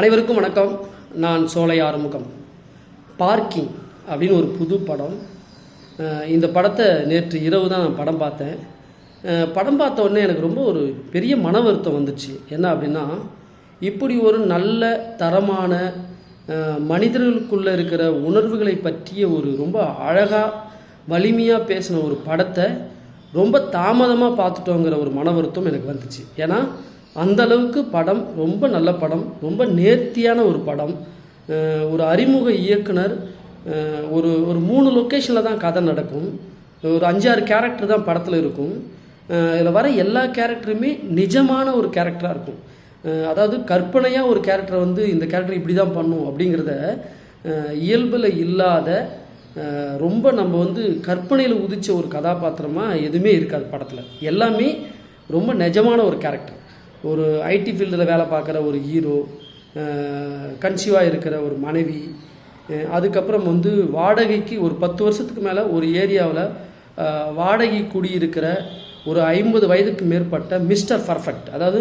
அனைவருக்கும் வணக்கம். நான் சோலை ஆறுமுகம். பார்க்கிங் அப்படின்னு ஒரு புது படம். இந்த படத்தை நேற்று இரவு தான் நான் படம் பார்த்தேன். படம் பார்த்த உடனே எனக்கு ரொம்ப ஒரு பெரிய மன வருத்தம் வந்துச்சு. என்ன அப்படின்னா இப்படி ஒரு நல்ல தரமான மனிதர்களுக்குள்ளே இருக்கிற உணர்வுகளை பற்றிய ஒரு ரொம்ப அழகாக வலிமையாக பேசின ஒரு படத்தை ரொம்ப தாமதமாக பார்த்துட்டோங்கிற ஒரு மன வருத்தம் எனக்கு வந்துச்சு. ஏன்னா அந்த அளவுக்கு படம் ரொம்ப நல்ல படம் ரொம்ப நேர்த்தியான ஒரு படம். ஒரு அறிமுக இயக்குனர் ஒரு ஒரு மூணு லொக்கேஷனில் தான் கதை நடக்கும். ஒரு அஞ்சாறு கேரக்டர் தான் படத்தில் இருக்கும். இதில் வர எல்லா கேரக்டருமே நிஜமான ஒரு கேரக்டராக இருக்கும். அதாவது கற்பனையாக ஒரு கேரக்டரை வந்து இந்த கேரக்டர் இப்படி தான் பண்ணும் அப்படிங்கிறத இயல்பில் இல்லாத ரொம்ப நம்ம வந்து கற்பனையில் உதிச்ச ஒரு கதாபாத்திரமாக எதுவுமே இருக்காது படத்தில். எல்லாமே ரொம்ப நிஜமான ஒரு கேரக்டர் ஒரு ஐடி ஃபீல்டில் வேலை பார்க்குற ஒரு ஹீரோ கன்சீவாக இருக்கிற ஒரு மனைவி அதுக்கப்புறம் வந்து வாடகைக்கு ஒரு பத்து வருஷத்துக்கு மேலே ஒரு ஏரியாவில் வாடகை குடியிருக்கிற ஒரு ஐம்பது வயதுக்கு மேற்பட்ட மிஸ்டர் பர்ஃபெக்ட் அதாவது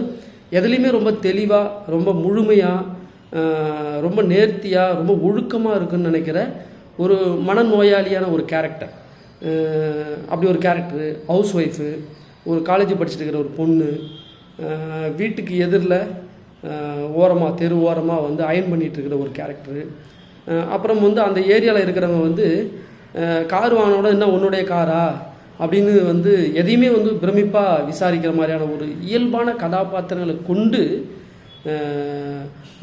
எதுலேயுமே ரொம்ப தெளிவாக ரொம்ப முழுமையாக ரொம்ப நேர்த்தியாக ரொம்ப ஒழுக்கமாக இருக்குன்னு நினைக்கிற ஒரு மனநோயாளியான ஒரு கேரக்டர் அப்படி ஒரு கேரக்டரு ஹவுஸ் ஒய்ஃபு ஒரு காலேஜ் படிச்சுட்டு இருக்கிற ஒரு பொண்ணு வீட்டுக்கு எதிரில் ஓரமாக தெரு ஓரமாக வந்து அயன் பண்ணிகிட்டு இருக்கிற ஒரு கேரக்டரு அப்புறம் வந்து அந்த ஏரியாவில் இருக்கிறவங்க வந்து கார் வாங்கினோட என்ன உன்னுடைய காரா? அப்படின்னு வந்து எதையுமே வந்து பிரமிப்பாக விசாரிக்கிற மாதிரியான ஒரு இயல்பான கதாபாத்திரங்களை கொண்டு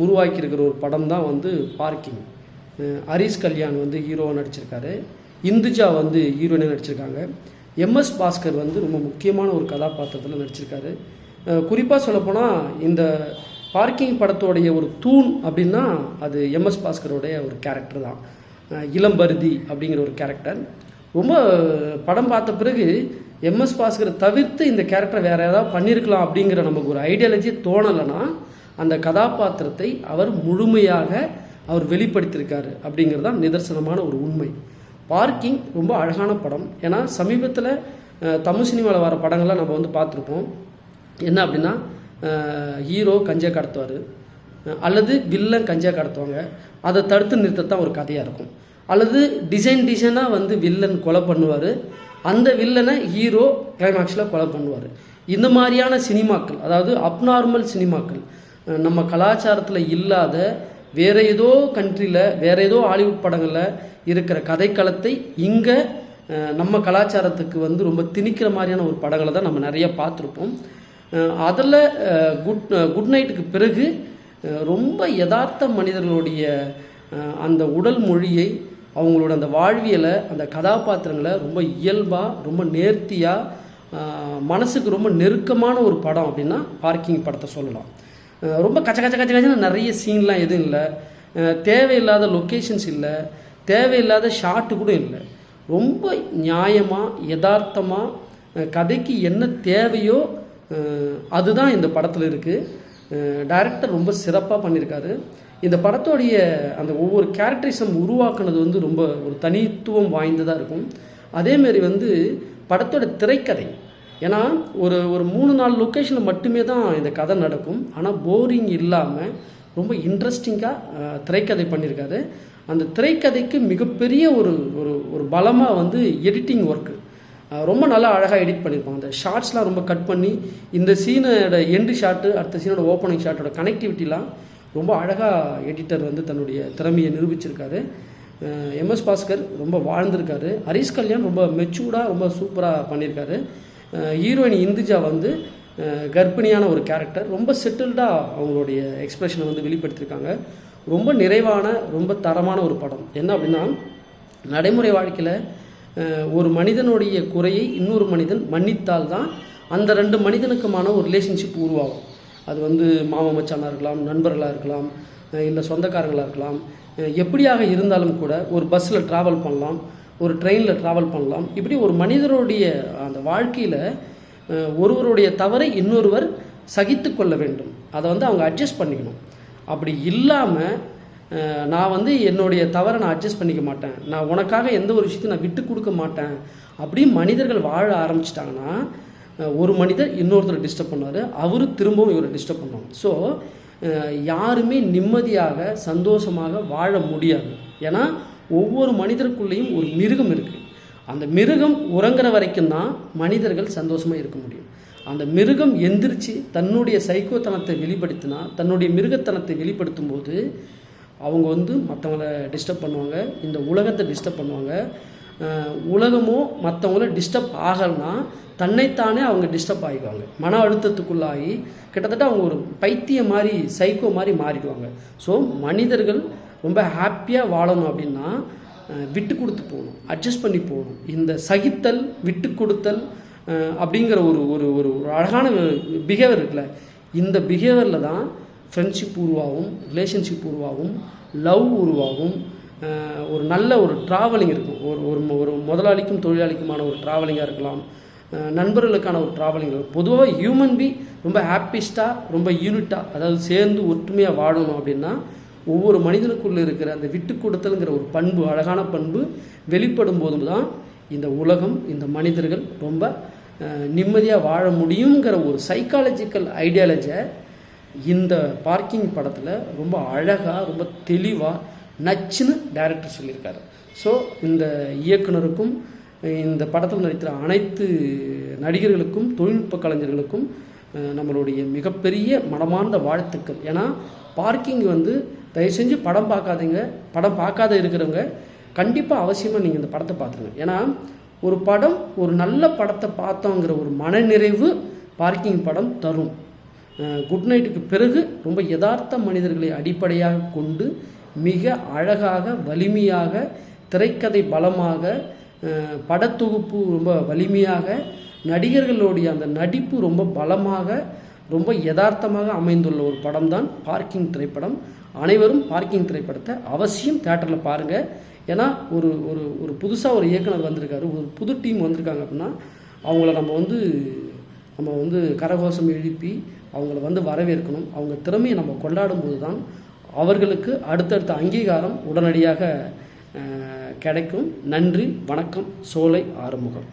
உருவாக்கியிருக்கிற ஒரு படம் தான் வந்து பார்க்கிங். ஹரிஷ் கல்யாண் வந்து ஹீரோவாக நடிச்சிருக்காரு. இந்துஜா வந்து ஹீரோயினாக நடிச்சிருக்காங்க. எம்எஸ் பாஸ்கர் வந்து ரொம்ப முக்கியமான ஒரு கதாபாத்திரத்தில் நடிச்சிருக்காரு. குறிப்பாக சொல்லப்போனால் இந்த பார்க்கிங் படத்தோடைய ஒரு தூண் அப்படின்னா அது எம்எஸ் பாஸ்கருடைய ஒரு கேரக்டர் தான். இளம்பருதி அப்படிங்கிற ஒரு கேரக்டர் ரொம்ப படம் பார்த்த பிறகு எம்எஸ் பாஸ்கரை தவிர்த்து இந்த கேரக்டரை வேறு ஏதாவது பண்ணியிருக்கலாம் அப்படிங்கிற நமக்கு ஒரு ஐடியாலஜி தோணலைன்னா அந்த கதாபாத்திரத்தை அவர் முழுமையாக அவர் வெளிப்படுத்தியிருக்காரு அப்படிங்கிறது தான் நிதர்சனமான ஒரு உண்மை. பார்க்கிங் ரொம்ப அழகான படம். ஏன்னா சமீபத்தில் தமிழ் சினிமாவில் வர படங்கள்லாம் நம்ம வந்து பார்த்துருப்போம். என்ன அப்படின்னா ஹீரோ கஞ்சா கடத்துவார். அல்லது வில்லன் கஞ்சா கடத்துவாங்க. அதை தடுத்து நிறுத்தத்தான் ஒரு கதையாக இருக்கும். அல்லது டிசைன் டிசைனாக வந்து வில்லன் கொலை பண்ணுவார். அந்த வில்லனை ஹீரோ கிளைமேக்ஸில் கொலை பண்ணுவார். இந்த மாதிரியான சினிமாக்கள் அதாவது அப்நார்மல் சினிமாக்கள் நம்ம கலாச்சாரத்தில் இல்லாத வேற ஏதோ கண்ட்ரியில் வேற ஏதோ ஹாலிவுட் படங்களில் இருக்கிற கதைக்களத்தை இங்கே நம்ம கலாச்சாரத்துக்கு வந்து ரொம்ப திணிக்கிற மாதிரியான ஒரு படங்களை தான் நம்ம நிறைய பார்த்துருப்போம். அதில் குட் குட் நைட்டுக்கு பிறகு ரொம்ப யதார்த்த மனிதர்களுடைய அந்த உடல் மொழியை அவங்களோட அந்த வாழ்வியலை அந்த கதாபாத்திரங்களை ரொம்ப இயல்பாக ரொம்ப நேர்த்தியாக மனசுக்கு ரொம்ப நெருக்கமான ஒரு படம் அப்படின்னா பார்க்கிங் படத்தை சொல்லலாம். ரொம்ப கச்ச கச்ச கச்ச கச்சன்னு நிறைய சீன்லாம் எதுவும் இல்லை. தேவையில்லாத லொக்கேஷன்ஸ் இல்லை. தேவையில்லாத ஷாட்டு கூட இல்லை. ரொம்ப நியாயமாக யதார்த்தமாக கதைக்கு என்ன தேவையோ அதுதான் இந்த படத்தில் இருக்குது டைரக்டர் ரொம்ப சிறப்பாக பண்ணியிருக்காரு இந்த படத்தோடைய அந்த ஒவ்வொரு கேரக்டரிசம் உருவாக்குனது வந்து ரொம்ப ஒரு தனித்துவம் வாய்ந்ததாக இருக்கும். அதேமாரி வந்து படத்தோட திரைக்கதை. ஏன்னா ஒரு ஒரு மூணு நாலு லொக்கேஷனில் மட்டுமே தான் இந்த கதை நடக்கும். ஆனால் போரிங் இல்லாமல் ரொம்ப இன்ட்ரெஸ்டிங்காக திரைக்கதை பண்ணியிருக்காரு அந்த திரைக்கதைக்கு மிகப்பெரிய ஒரு ஒரு ஒரு பலமாக வந்து எடிட்டிங் ஒர்க் ரொம்ப நல்லா அழகாக எடிட் பண்ணியிருப்பாங்க அந்த ஷார்ட்ஸ்லாம் ரொம்ப கட் பண்ணி இந்த சீனோட எண்டு ஷாட்டு அடுத்த சீனோட ஓப்பனிங் ஷாட்டோட கனெக்டிவிட்டிலாம் ரொம்ப அழகாக எடிட்டர் வந்து தன்னுடைய திறமையை நிரூபிச்சிருக்காரு. எம்எஸ் பாஸ்கர் ரொம்ப வாழ்ந்திருக்காரு. ஹரிஷ் கல்யாண் ரொம்ப மெச்சூர்டாக ரொம்ப சூப்பராக பண்ணியிருக்காரு ஹீரோயின் இந்துஜா வந்து கர்ப்பிணியான ஒரு கேரக்டர் ரொம்ப செட்டில்டாக அவங்களுடைய எக்ஸ்பிரஷனை வந்து வெளிப்படுத்தியிருக்காங்க ரொம்ப நிறைவான ரொம்ப தரமான ஒரு படம். என்ன அப்படின்னா நடைமுறை வாழ்க்கையில் ஒரு மனிதனுடைய குறையை இன்னொரு மனிதன் மன்னித்தால் தான் அந்த ரெண்டு மனிதனுக்குமான ஒரு ரிலேஷன்ஷிப் உருவாகும். அது வந்து மாமா மச்சானாக இருக்கலாம் நண்பர்களாக இருக்கலாம் இல்லை சொந்தக்காரங்களாக இருக்கலாம். எப்படியாக இருந்தாலும் கூட ஒரு பஸ்ஸில் ட்ராவல் பண்ணலாம் ஒரு ட்ரெயினில் ட்ராவல் பண்ணலாம். இப்படி ஒரு மனிதருடைய அந்த வாழ்க்கையில் ஒருவருடைய தவறை இன்னொருவர் சகித்து கொள்ள வேண்டும். அதை வந்து அவங்க அட்ஜஸ்ட் பண்ணிக்கணும். அப்படி இல்லாமல் நான் வந்து என்னுடைய தவறை நான் அட்ஜஸ்ட் பண்ணிக்க மாட்டேன். நான் உனக்காக எந்த ஒரு விஷயத்தையும் நான் விட்டு கொடுக்க மாட்டேன். அப்படி மனிதர்கள் வாழ ஆரம்பிச்சிட்டாங்கன்னா ஒரு மனிதர் இன்னொருத்தரை டிஸ்டர்ப் பண்ணுவார். அவரு திரும்பவும் இவரை டிஸ்டர்ப் பண்ணுவாங்க ஸோ யாருமே நிம்மதியாக சந்தோஷமாக வாழ முடியாது. ஏன்னா ஒவ்வொரு மனிதருக்குள்ளேயும் ஒரு மிருகம் இருக்குது அந்த மிருகம் உறங்குற வரைக்கும் தான் மனிதர்கள் சந்தோஷமாக இருக்க முடியும். அந்த மிருகம் எந்திரிச்சு தன்னுடைய சைக்கோத்தனத்தை வெளிப்படுத்தினா தன்னுடைய மிருகத்தனத்தை வெளிப்படுத்தும் போது அவங்க வந்து மற்றவங்கள டிஸ்டர்ப் பண்ணுவாங்க. இந்த உலகத்தை டிஸ்டர்ப் பண்ணுவாங்க. உலகமோ மற்றவங்கள டிஸ்டர்ப் ஆகலைன்னா தன்னைத்தானே அவங்க டிஸ்டர்ப் ஆகிக்குவாங்க மன அழுத்தத்துக்குள்ளாகி கிட்டத்தட்ட அவங்க ஒரு பைத்தியம் மாதிரி சைக்கோ மாதிரி மாறிடுவாங்க. ஸோ மனிதர்கள் ரொம்ப ஹாப்பியாக வாழணும் அப்படின்னா விட்டு கொடுத்து போகணும். அட்ஜஸ்ட் பண்ணி போகணும். இந்த சகித்தல் விட்டு கொடுத்தல் அப்படிங்கிற ஒரு ஒரு ஒரு அழகான பிஹேவியர் இருக்குல்ல. இந்த பிஹேவியரில் தான் ஃப்ரெண்ட்ஷிப் உருவாகும் ரிலேஷன்ஷிப் உருவாகும் லவ் உருவாகும். ஒரு நல்ல ஒரு ட்ராவலிங் இருக்கும். ஒரு ஒரு ஒரு முதலாளிக்கும் தொழிலாளிக்குமான ஒரு ட்ராவலிங்காக இருக்கலாம். நண்பர்களுக்கான ஒரு ட்ராவலிங் இருக்கும் பொதுவாக ஹியூமன் பி ரொம்ப ஹாப்பிஸ்ட்டாக ரொம்ப யூனிட்டாக அதாவது சேர்ந்து ஒற்றுமையாக வாழணும் அப்படின்னா ஒவ்வொரு மனிதனுக்குள்ளே இருக்கிற அந்த விட்டு கொடுத்தலுங்கிற ஒரு பண்பு அழகான பண்பு வெளிப்படும் போதும் தான் இந்த உலகம் இந்த மனிதர்கள் ரொம்ப நிம்மதியாக வாழ முடியுங்கிற ஒரு சைக்காலஜிக்கல் ஐடியாலஜியை இந்த பார்க்கிங் படத்தில் ரொம்ப அழகாக ரொம்ப தெளிவாக நச்சுன்னு டைரக்டர் சொல்லியிருக்காரு. ஸோ இந்த இயக்குனருக்கும் இந்த படத்தில் நடிக்கிற அனைத்து நடிகர்களுக்கும் தொழில்நுட்ப கலைஞர்களுக்கும் நம்மளுடைய மிகப்பெரிய மனமார்ந்த வாழ்த்துக்கள். ஏன்னா பார்க்கிங் வந்து தயவு செஞ்சு படம் பார்க்காதீங்க படம் பார்க்காத இருக்கிறவங்க கண்டிப்பாக அவசியமாக நீங்கள் இந்த படத்தை பார்த்துருங்க ஏன்னா ஒரு படம் ஒரு நல்ல படத்தை பார்த்தோங்கிற ஒரு மனநிறைவு பார்க்கிங் படம் தரும். குட் நைட்டுக்கு பிறகு ரொம்ப யதார்த்த மனிதர்களை அடிப்படையாக கொண்டு மிக அழகாக வலிமையாக திரைக்கதை பலமாக படத்தொகுப்பு ரொம்ப வலிமையாக நடிகர்களுடைய அந்த நடிப்பு ரொம்ப பலமாக ரொம்ப யதார்த்தமாக அமைந்துள்ள ஒரு படம் தான் பார்க்கிங் திரைப்படம். அனைவரும் பார்க்கிங் திரைப்படத்தை அவசியம் தேட்டரில் பாருங்கள் ஏன்னா ஒரு ஒரு ஒரு புதுசாக ஒரு இயக்குனர் வந்திருக்காரு ஒரு புது டீம் வந்திருக்காங்க அப்படின்னா அவங்கள நம்ம வந்து நம்ம வந்து கரகோஷம் எழுப்பி அவங்கள வந்து வரவேற்கணும். அவங்க திறமையை நம்ம கொண்டாடும் போது தான் அவர்களுக்கு அடுத்தடுத்த அங்கீகாரம் உடனடியாக கிடைக்கும். நன்றி வணக்கம் சோலை ஆறுமுகம்.